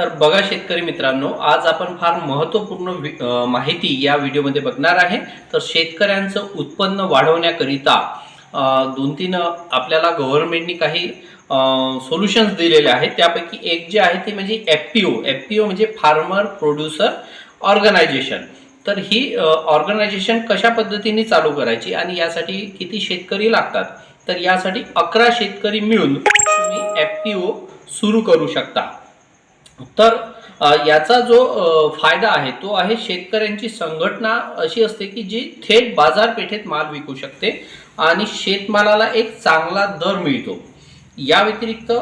तर बघा शेतकरी मित्रांनो आज आपण फार महत्त्वपूर्ण वि- माहिती या व्हिडिओमध्ये बघणार आहे. तर शेतकऱ्यांचं उत्पन्न वाढवण्याकरिता दोन तीन आपल्याला गव्हर्नमेंटनी काही सोल्युशन्स दिलेले आहेत. त्यापैकी एक जे आहे ते म्हणजे F P O F P O म्हणजे फार्मर प्रोड्युसर ऑर्गनायझेशन तर ही ऑर्गनायझेशन कशा पद्धतीने चालू करायची आणि यासाठी किती शेतकरी लागतात? तर यासाठी अकरा शेतकरी मिळून तुम्ही एफ पी ओ सुरू करू शकता. तर याचा जो फायदा आहे तो आहे शेतकऱ्यांची संघटना अशी असते की जी थेट बाजारपेठेत माल विकू शकते आणि शेतमालाला एक चांगला दर मिळतो. या व्यतिरिक्त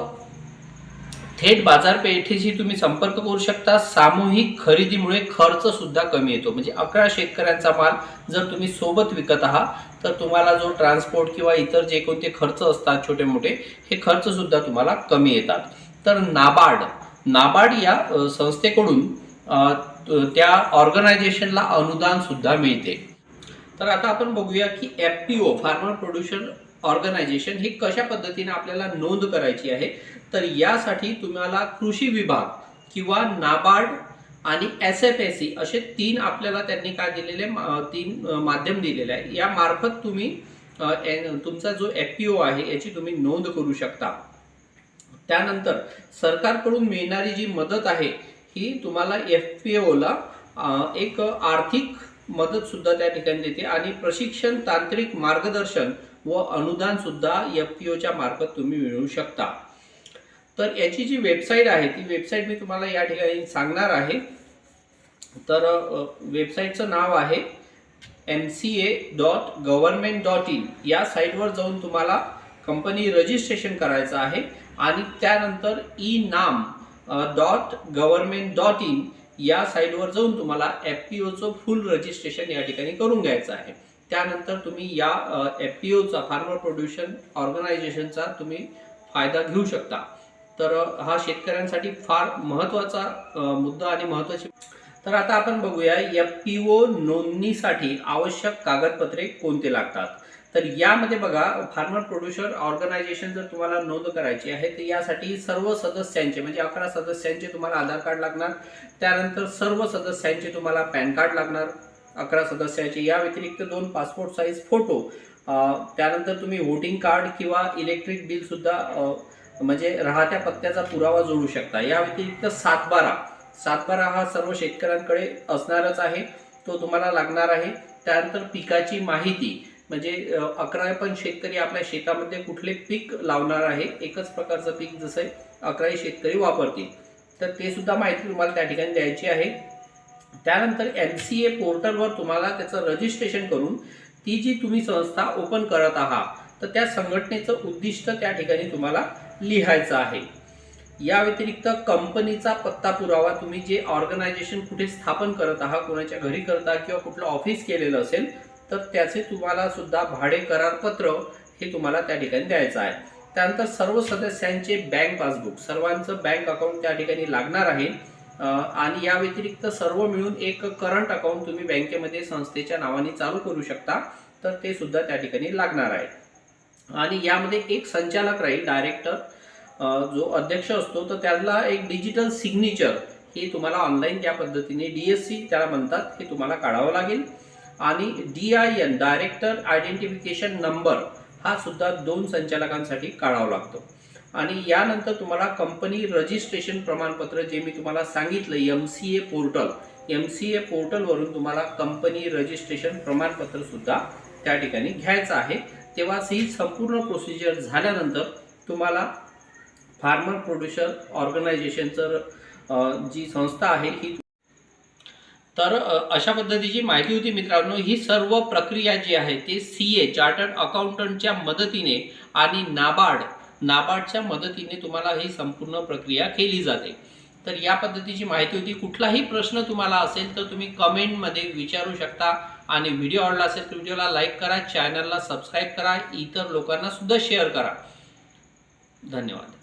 थेट बाजारपेठेशी तुम्ही संपर्क करू शकता. सामूहिक खरेदीमुळे खर्च सुद्धा कमी येतो. म्हणजे अकरा शेतकऱ्यांचा माल जर तुम्ही सोबत विकत आहात तर तुम्हाला जो ट्रान्सपोर्ट किंवा इतर जे कोणते खर्च असतात छोटे मोठे हे खर्च सुद्धा तुम्हाला कमी येतात. तर नाबार्ड नाबार्ड या संस्थेकडून त्या ऑर्गनायझेशनला अनुदान सुद्धा मिळते. तर आता आपण बघूया की F P O farmer production organisation ही कशा पद्धतीने आपल्याला नोंद करायची आहे? तर यासाठी तुम्हाला कृषी विभाग किंवा नाबार्ड आणि एस एफ एस सी असे तीन आपल्याला त्यांनी काय दिलेले तीन माध्यम दिलेले आहे. या मार्फत तुम्ही तुमचा जो एफ पी ओ आहे याची तुम्ही नोंद करू शकता. त्यानंतर सरकारकडून मिळणारी जी मदत आहे ही तुम्हाला एफ पी ओला एक आर्थिक मदतसुद्धा त्या ठिकाणी देते आणि प्रशिक्षण तांत्रिक मार्गदर्शन व अनुदानसुद्धा एफ पी ओच्या मार्फत तुम्ही मिळवू शकता. तर याची जी वेबसाईट आहे ती वेबसाईट मी तुम्हाला या ठिकाणी सांगणार आहे. तर वेबसाईटचं नाव आहे M C A dot government dot in या साईटवर जाऊन तुम्हाला कंपनी रजिस्ट्रेशन करायचं आहे. आणि त्यानंतर ई नाम डॉट गव्हर्नमेंट डॉट इन या साईटवर जाऊन तुम्हाला एफ पी ओचं फुल रजिस्ट्रेशन या ठिकाणी करून घ्यायचं आहे. त्यानंतर तुम्ही या एफ पी ओचा फार्मर प्रोड्युशन ऑर्गनायझेशनचा तुम्ही फायदा घेऊ शकता. तर हा शेतकऱ्यांसाठी फार महत्त्वाचा मुद्दा आणि महत्त्वाची तर आता आपण बघूया एफ पी ओ नोंदणीसाठी आवश्यक कागदपत्रे कोणते लागतात? तर यामध्ये बघा फार्मर प्रोड्युसर ऑर्गनायझेशन जर तुम्हाला नोंद करायची आहे तर यासाठी सर्व सदस्यांचे म्हणजे अकरा सदस्यांचे तुम्हाला आधार कार्ड लागणार त्यानंतर सर्व सदस्यांचे तुम्हाला पॅन कार्ड लागणार अकरा सदस्याचे. या व्यतिरिक्त दोन पासपोर्ट साईज फोटो त्यानंतर तुम्ही वोटिंग कार्ड किंवा इलेक्ट्रिक बिलसुद्धा म्हणजे राहत्या पत्त्याचा पुरावा जोडू शकता. या व्यतिरिक्त सातबारा सातबारा हा सर्व शेतकऱ्यांकडे असणारच आहे. तो तुम्हाला लागणार आहे. त्यानंतर पिकाची माहिती म्हणजे अकरा पण शेतकरी आपल्या शेतामध्ये कुठले पीक लावणार आहे एकच प्रकारचं पीक जसं अकराही शेतकरी वापरतील. तर ते सुद्धा माहिती तुम्हाला त्या ठिकाणी द्यायची आहे. त्यानंतर एम सी ए पोर्टलवर तुम्हाला त्याचं रजिस्ट्रेशन करून ती जी तुम्ही संस्था ओपन करत आहात तर त्या संघटनेचं उद्दिष्ट त्या ठिकाणी तुम्हाला लिहायचं आहे. या व्यतिरिक्त कंपनीचा पत्ता पुरावा तुम्ही जे ऑर्गनायझेशन कुठे स्थापन करत आहात कोणाच्या घरी करता किंवा कुठलं ऑफिस केलेलं असेल तर त्याचे तुम्हाला सुद्धा भाडे करारपत्र हे तुम्हाला त्या ठिकाणी द्यायचं आहे. त्यानंतर सर्व सदस्यांचे बँक पासबुक सर्वांचं बँक अकाउंट त्या ठिकाणी लागणार आहे. आणि या व्यतिरिक्त सर्व मिळून एक करंट अकाउंट तुम्ही बँकेमध्ये संस्थेच्या नावाने चालू करू शकता तर ते सुद्धा त्या ठिकाणी लागणार आहे. आणि यामध्ये एक संचालक राहील डायरेक्टर. जो अध्यक्ष असतो तर त्याला एक डिजिटल सिग्नेचर हे तुम्हाला ऑनलाईन त्या पद्धतीने डी एस सी त्याला म्हणतात हे तुम्हाला काढावं लागेल. आणि D I N director identification number हा सुद्धा दोन संचालकांसाठी काढावा लागतो. आणि यानंतर तुम्हाला कंपनी रजिस्ट्रेशन प्रमाणपत्र जे मी तुम्हाला सांगितलं M C A portal M C A पोर्टलवरून तुम्हाला कंपनी रजिस्ट्रेशन प्रमाणपत्र सुद्धा त्या ठिकाणी घ्यायचं आहे. तेव्हा ही संपूर्ण प्रोसिजर झाल्यानंतर तुम्हाला फार्मर प्रोड्युसर ऑर्गनायझेशनचं जी संस्था आहे ही तर अशा पद्धतीची माहिती होती मित्रांनो. ही सर्व प्रक्रिया जी आहे ते सी ए चार्टर्ड अकाउंटंटच्या मदतीने आणि नाबार्ड नाबार्डच्या मदतीने तुम्हाला ही संपूर्ण प्रक्रिया केली जाते. तर या पद्धतीची माहिती होती. कुठलाही प्रश्न तुम्हाला असेल तर तुम्ही कमेंटमध्ये विचारू शकता आणि व्हिडिओ आवडला असेल तर व्हिडिओला लाईक करा चॅनलला सबस्क्राईब करा इतर लोकांना सुद्धा शेअर करा. धन्यवाद.